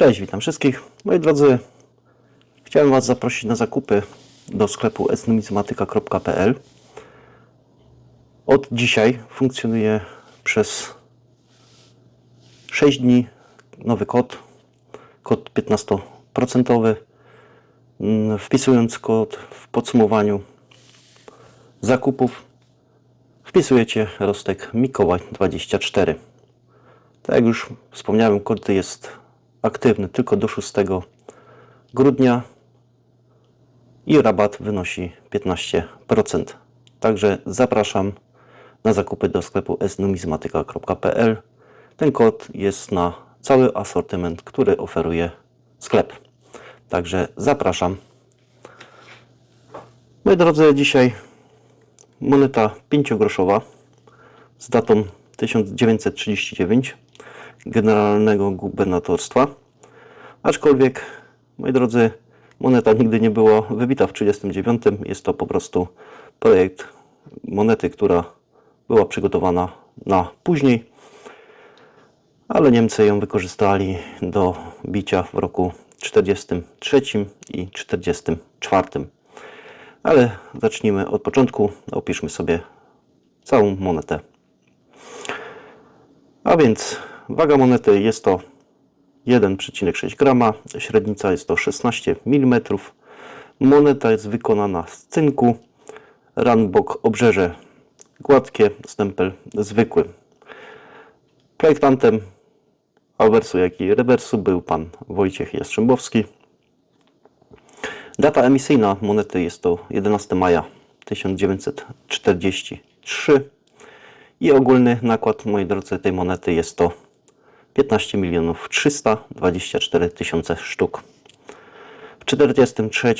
Cześć, witam wszystkich. Moi drodzy, chciałem Was zaprosić na zakupy do sklepu esnumizmatyka.pl. Od dzisiaj funkcjonuje przez 6 dni nowy kod, kod 15%. Mm, Wpisując kod w podsumowaniu zakupów, wpisujecie rostek Mikołaj 24. Tak jak już wspomniałem, kod jest aktywny tylko do 6 grudnia i rabat wynosi 15%. Także zapraszam na zakupy do sklepu esnumizmatyka.pl. Ten kod jest na cały asortyment, który oferuje sklep. Także zapraszam. Moi drodzy, dzisiaj moneta 5-groszowa z datą 1939 Generalnego Gubernatorstwa. Aczkolwiek, moi drodzy, moneta nigdy nie była wybita w 1939. Jest to po prostu projekt monety, która była przygotowana na później, ale Niemcy ją wykorzystali do bicia w roku 43 i 44. Ale zacznijmy od początku. Opiszmy sobie całą monetę. A więc waga monety jest to 1,6 grama, średnica jest to 16 mm. Moneta jest wykonana z cynku, ranbok obrzeże gładkie, stempel zwykły. Projektantem awersu, jak i rewersu był pan Wojciech Jastrzębowski. Data emisyjna monety jest to 11 maja 1943 i ogólny nakład, moi drodzy, tej monety jest to 15 milionów 324 tysiące sztuk. W 1943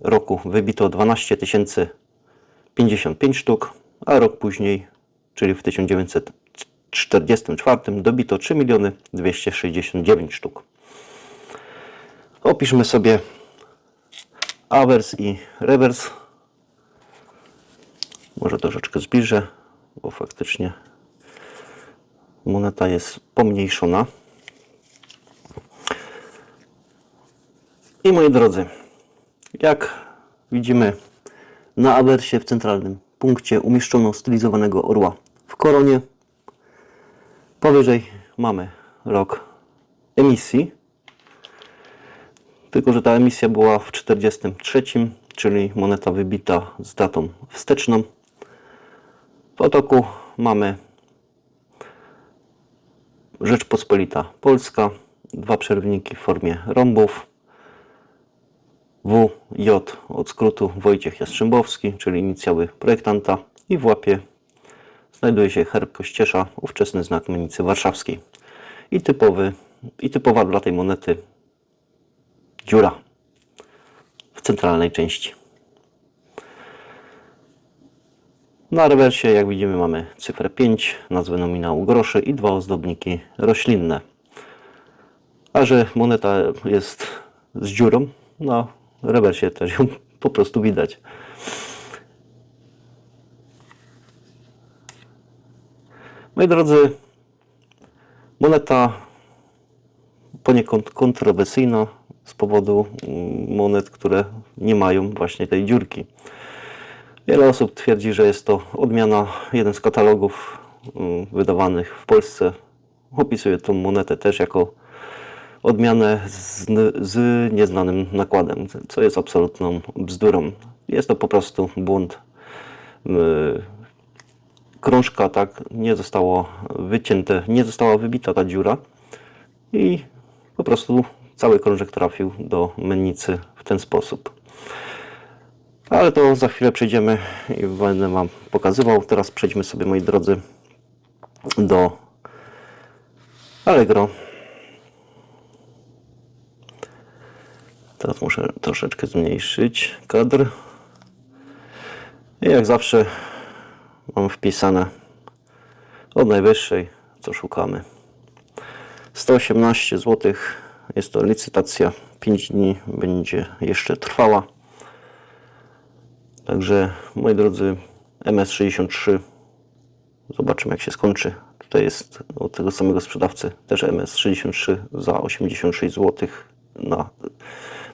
roku wybito 12 tysięcy 55 sztuk, a rok później, czyli w 1944 dobito 3 miliony 269 sztuk. Opiszmy sobie awers i rewers. Może troszeczkę zbliżę, bo faktycznie moneta jest pomniejszona. I moi drodzy, jak widzimy na awersie w centralnym punkcie umieszczono stylizowanego orła w koronie. Powyżej mamy rok emisji. Tylko, że ta emisja była w 43, czyli moneta wybita z datą wsteczną. W otoku mamy Rzeczpospolita Polska, dwa przerwniki w formie rąbów, W, J od skrótu Wojciech Jastrzębowski, czyli inicjały projektanta i w łapie znajduje się herb Kościesza, ówczesny znak Mennicy Warszawskiej. I, typowy, I typowa dla tej monety dziura w centralnej części. Na rewersie, jak widzimy, mamy cyfrę 5, nazwę nominału groszy i dwa ozdobniki roślinne. A że moneta jest z dziurą, na rewersie też ją po prostu widać. Moi drodzy, moneta poniekąd kontrowersyjna z powodu mm, monet, które nie mają właśnie tej dziurki. Wiele osób twierdzi, że jest to odmiana, jeden z katalogów mm, wydawanych w Polsce. Opisuje tą monetę też jako odmianę z, z nieznanym nakładem, co jest absolutną bzdurą. Jest to po prostu błąd. Krążka tak nie zostało wycięte, nie została wybita ta dziura i po prostu cały krążek trafił do mennicy w ten sposób. Ale to za chwilę przejdziemy i będę Wam pokazywał. Teraz przejdźmy sobie, moi drodzy, do Allegro. Teraz muszę troszeczkę zmniejszyć kadr. I jak zawsze mam wpisane od najwyższej, co szukamy. 118 zł. Jest to licytacja. 5 dni będzie jeszcze trwała. Także moi drodzy, MS63 zobaczymy jak się skończy. Tutaj jest od tego samego sprzedawcy też MS63 za 86 zł na,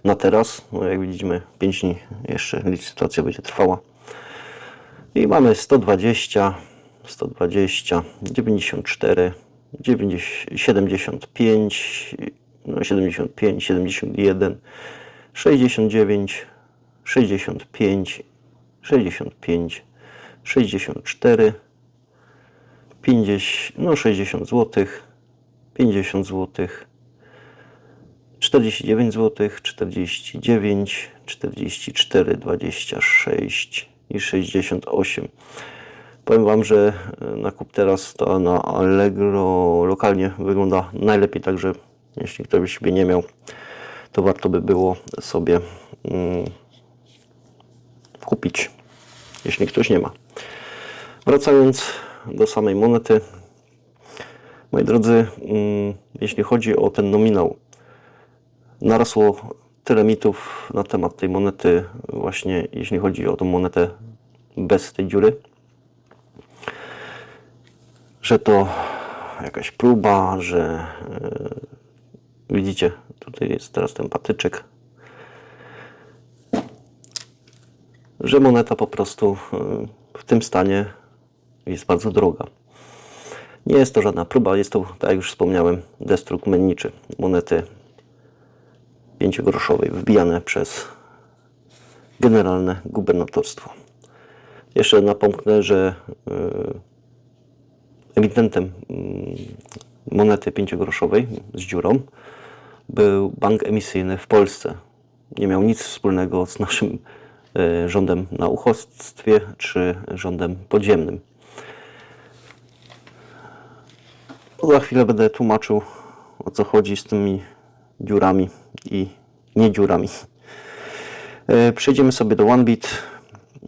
na teraz. No jak widzimy 5 dni jeszcze licytacja będzie trwała. I mamy 120, 120, 94, 90, 75, no 75, 71, 69, 65, 65, 64, 50, no 60 zł, 50 zł, 49 zł, 49, 44, 26 i 68. Powiem Wam, że e, nakup teraz to na Allegro lokalnie wygląda najlepiej, także jeśli ktoś by nie miał, to warto by było sobie mm, kupić, jeśli ktoś nie ma. Wracając do samej monety, moi drodzy, mm, jeśli chodzi o ten nominał, narosło tyle mitów na temat tej monety, właśnie jeśli chodzi o tą monetę bez tej dziury, że to jakaś próba, że yy, widzicie, tutaj jest teraz ten patyczek, że moneta po prostu yy, w tym stanie jest bardzo droga. Nie jest to żadna próba, jest to, tak jak już wspomniałem, destruk menniczy monety 5-groszowej wbijane przez generalne gubernatorstwo. Jeszcze napomknę, że yy, emitentem mm, monety 5-groszowej z dziurą był bank emisyjny w Polsce. Nie miał nic wspólnego z naszym e, rządem na uchodźstwie czy rządem podziemnym. Za chwilę będę tłumaczył o co chodzi z tymi dziurami i nie dziurami. E, Przejdziemy sobie do OneBit.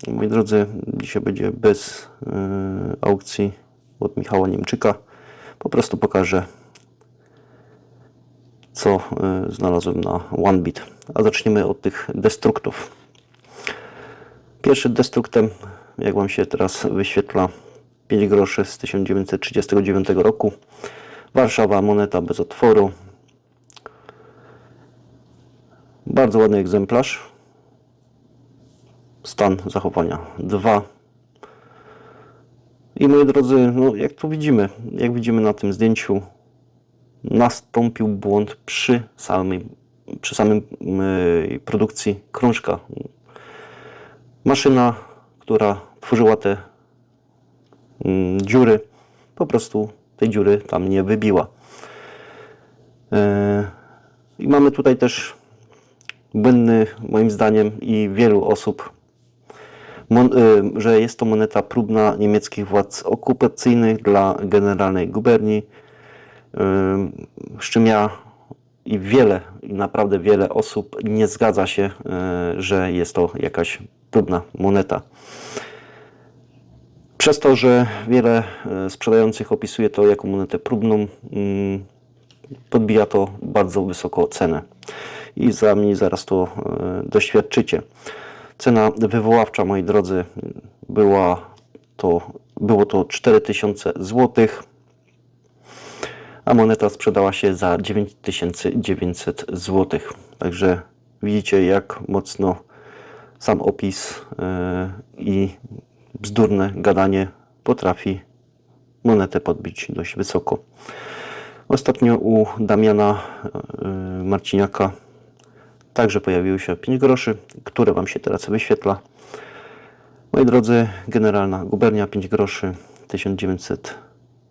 Moi drodzy, dzisiaj będzie bez e, aukcji od Michała Niemczyka. Po prostu pokażę, co znalazłem na OneBit. A zaczniemy od tych destruktów. Pierwszy destruktem, jak Wam się teraz wyświetla, 5 groszy z 1939 roku. Warszawa, moneta bez otworu. Bardzo ładny egzemplarz. Stan zachowania 2. I moi drodzy, no jak tu widzimy, jak widzimy na tym zdjęciu, nastąpił błąd przy samej, przy samym yy, produkcji krążka. Maszyna, która tworzyła te mm, dziury, po prostu tej dziury tam nie wybiła. Yy, I mamy tutaj też błędny, moim zdaniem, i wielu osób, y, że jest to moneta próbna niemieckich władz okupacyjnych dla generalnej guberni, y, z czym ja i wiele, naprawdę wiele osób nie zgadza się, y, że jest to jakaś próbna moneta. Przez to, że wiele y, sprzedających opisuje to jako monetę próbną, mm, podbija to bardzo wysoko cenę. I sami zaraz to e, doświadczycie. Cena wywoławcza, moi drodzy, była to, było to 4000 zł, a moneta sprzedała się za 9900 zł. Także widzicie, jak mocno sam opis e, i bzdurne gadanie potrafi monetę podbić dość wysoko. Ostatnio u Damiana e, Marciniaka także pojawiły się 5 groszy, które Wam się teraz wyświetla. Moi drodzy, generalna gubernia 5 groszy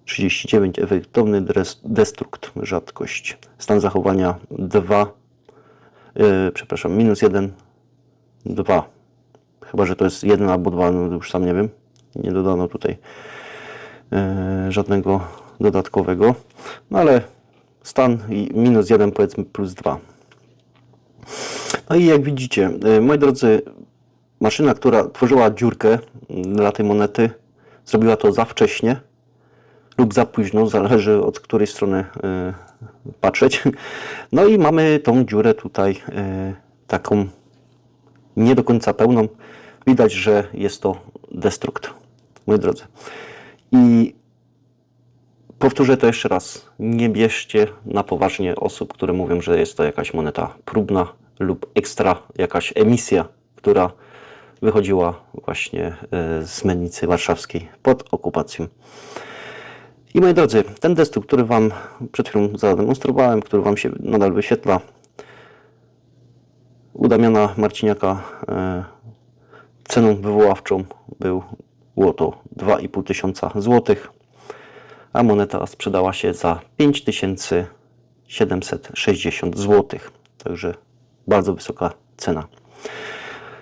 1939, efektowny destrukt, rzadkość. Stan zachowania 2, yy, przepraszam, minus 1, 2. Chyba, że to jest 1 albo 2, no już sam nie wiem. Nie dodano tutaj yy, żadnego dodatkowego. No ale stan minus 1 powiedzmy plus 2. No i jak widzicie, y, moi drodzy, maszyna, która tworzyła dziurkę dla tej monety, zrobiła to za wcześnie lub za późno, zależy od której strony y, patrzeć. No i mamy tą dziurę tutaj y, taką nie do końca pełną. Widać, że jest to destrukt, moi drodzy. I powtórzę to jeszcze raz. Nie bierzcie na poważnie osób, które mówią, że jest to jakaś moneta próbna lub ekstra, jakaś emisja, która wychodziła właśnie e, z mennicy warszawskiej pod okupacją. I moi drodzy, ten destruktor, który Wam przed chwilą zademonstrowałem, który Wam się nadal wyświetla, u Damiana Marciniaka e, ceną wywoławczą był, było to 2,5 tysiąca złotych, a moneta sprzedała się za 5760 złotych. Także bardzo wysoka cena.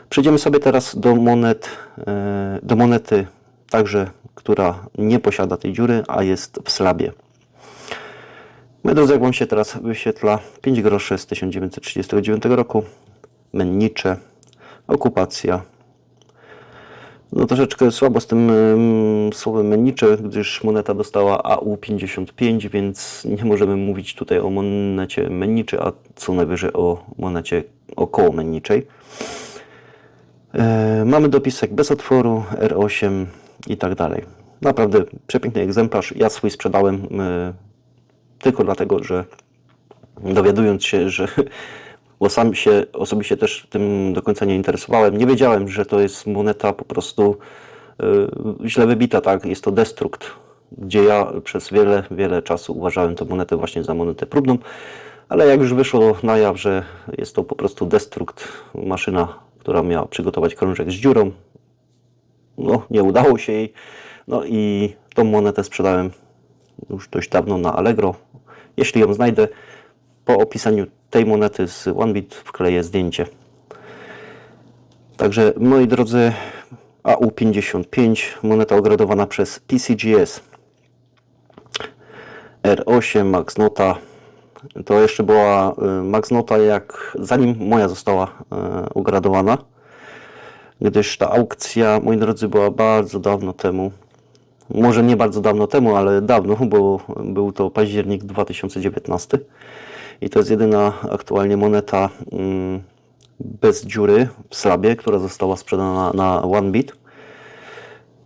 Przejdziemy sobie teraz do monet, e, do monety także, która nie posiada tej dziury, a jest w slabie. Moi drodzy, jak Wam się teraz wyświetla 5 groszy z 1939 roku, mennicze, okupacja. No troszeczkę słabo z tym ym, słowem mennicze, gdyż moneta dostała AU55, więc nie możemy mówić tutaj o monecie menniczej, a co najwyżej o monecie około menniczej. E, mamy dopisek bez otworu, R8 i tak dalej. Naprawdę przepiękny egzemplarz. Ja swój sprzedałem e, tylko dlatego, że dowiadując się, że bo sam się osobiście też tym do końca nie interesowałem, nie wiedziałem, że to jest moneta po prostu e, źle wybita, tak? Jest to destrukt, gdzie ja przez wiele, wiele czasu uważałem tę monetę właśnie za monetę próbną, ale jak już wyszło na jaw, że jest to po prostu destrukt, maszyna, która miała przygotować krążek z dziurą, no nie udało się jej, no i tą monetę sprzedałem już dość dawno na Allegro. Jeśli ją znajdę, po opisaniu tej monety z OneBit wkleję zdjęcie. Także moi drodzy, AU55, moneta ogradowana przez PCGS. R8 Max Nota. To jeszcze była y, Max Nota, jak zanim moja została y, ugradowana. Gdyż ta aukcja, moi drodzy, była bardzo dawno temu. Może nie bardzo dawno temu, ale dawno, bo był to październik 2019. I to jest jedyna aktualnie moneta mm, bez dziury w slabie, która została sprzedana na OneBit.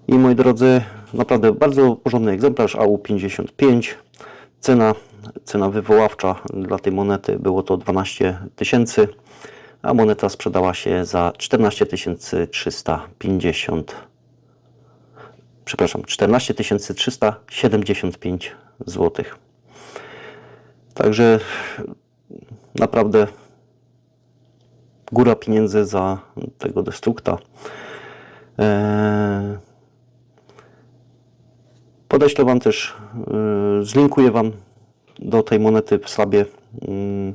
I moi drodzy, naprawdę bardzo porządny egzemplarz AU55. Cena, cena wywoławcza dla tej monety było to 12 tysięcy, a moneta sprzedała się za 14 350 przepraszam, 14 375 zł. Także naprawdę góra pieniędzy za tego destrukta. Eee, Podeślę Wam też, yy, zlinkuję Wam do tej monety w slabie, yy,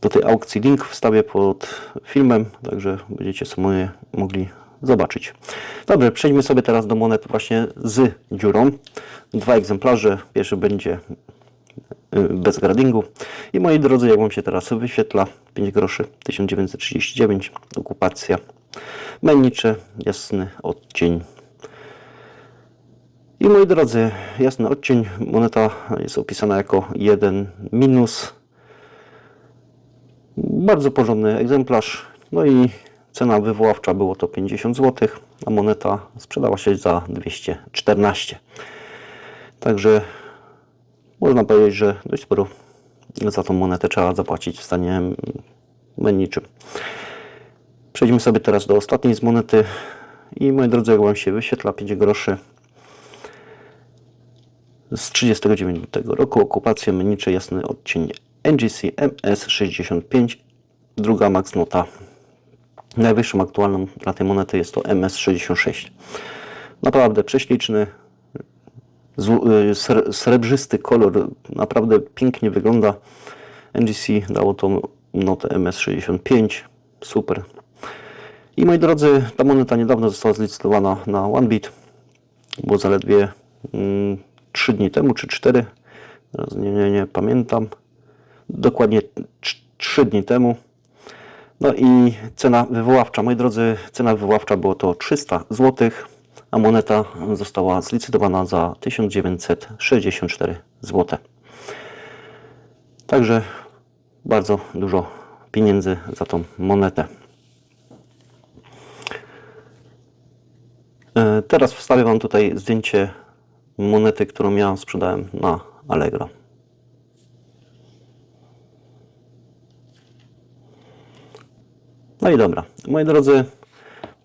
do tej aukcji link wstawię pod filmem, także będziecie sobie mogli zobaczyć. Dobrze, przejdźmy sobie teraz do monet właśnie z dziurą. Dwa egzemplarze. Pierwszy będzie yy, bez gradingu. I moi drodzy, jak Wam się teraz wyświetla, 5 groszy 1939, okupacja, mennicze, jasny odcień i moi drodzy, jasny odcień, moneta jest opisana jako 1 minus. Bardzo porządny egzemplarz. No i cena wywoławcza było to 50 zł, a moneta sprzedała się za 214. Także można powiedzieć, że dość sporo za tą monetę trzeba zapłacić w stanie menniczym. Przejdźmy sobie teraz do ostatniej z monety. I moi drodzy, jak Wam się wyświetla 5 groszy z 1939 roku okupacja mennicze jasny odcień NGC MS65 druga max nota. Najwyższą aktualną dla tej monety jest to MS66 naprawdę prześliczny sre- srebrzysty kolor naprawdę pięknie wygląda. NGC dało tą notę MS65 super. I moi drodzy ta moneta niedawno została zlicytowana na OneBit było zaledwie mm, 3 dni temu, czy 4, teraz nie, nie, nie pamiętam, dokładnie 3 dni temu. No i cena wywoławcza, moi drodzy, cena wywoławcza było to 300 zł, a moneta została zlicytowana za 1964 zł. Także bardzo dużo pieniędzy za tą monetę. E, Teraz wstawię Wam tutaj zdjęcie monety, którą ja sprzedałem na Allegro. No i dobra, moi drodzy,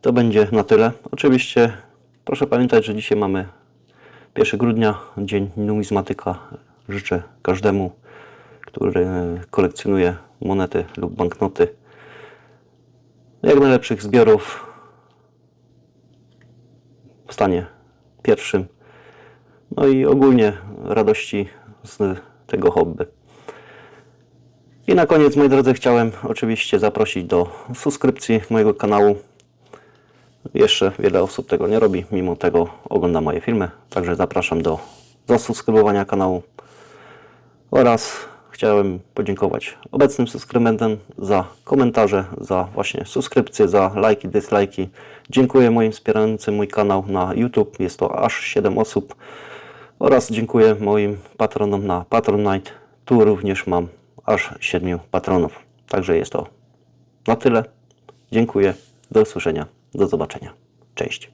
to będzie na tyle. Oczywiście proszę pamiętać, że dzisiaj mamy 1 grudnia, Dzień Numizmatyka. Życzę każdemu, który kolekcjonuje monety lub banknoty, jak najlepszych zbiorów w stanie pierwszym. No i ogólnie radości z tego hobby. I na koniec, moi drodzy, chciałem oczywiście zaprosić do subskrypcji mojego kanału. Jeszcze wiele osób tego nie robi, mimo tego ogląda moje filmy. Także zapraszam do zasubskrybowania kanału. Oraz chciałem podziękować obecnym subskrybentom za komentarze, za właśnie subskrypcje, za lajki, dislajki. Dziękuję moim wspierającym mój kanał na YouTube. Jest to aż 7 osób. Oraz dziękuję moim patronom na Patronite. Tu również mam aż 7 patronów. Także jest to na tyle. Dziękuję. Do usłyszenia. Do zobaczenia. Cześć.